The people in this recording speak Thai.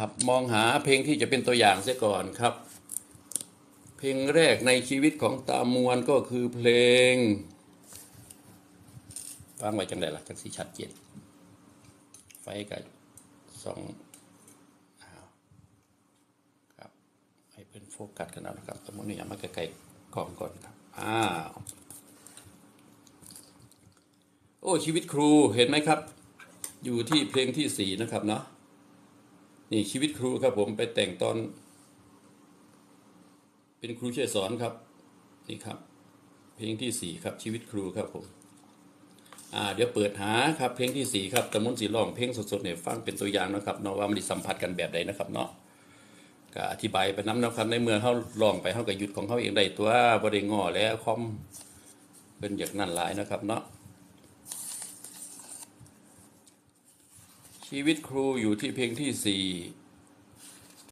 ครับมองหาเพลงที่จะเป็นตัวอย่างเสียก่อนครับ เพลงแรกในชีวิตของตามวลก็คือเพลงฟังไว้จังไดล่ะจังสีชัดเจนไฟกับสองครับให้เป็นโฟกัสกันเอานะครับสมมตินี่เอามาใกล้ๆกล้องก่อนครับอ้าวโอ้ชีวิตครูเห็นไหมครับ อยู่ที่เพลงที่สี่นะครับเนาะ นี่ชีวิตครูครับผมไปแต่งตอน เป็นครูช่วยสอนครับ นี่ครับ เพลงที่สี่ครับชีวิตครูครับผมอ่าเดี๋ยวเปิดหาครับเพลงที่สี่ครับตะมุนสีร้องเพลงสดๆเนี่ยฟังเป็นตัวอย่างนะครับเนาะว่ามันสัมผัสกันแบบใดนะครับเนาะก็อธิบายไปน้ำนะครับในเมื่อเขาลองไปเขาก็หยุดของเขาเองได้ตัวบ่ได้ง้อแล้วคอมเป็นอย่างนั้นหลายนะครับเนาะ ชีวิตครูอยู่ที่เพลงที่สี่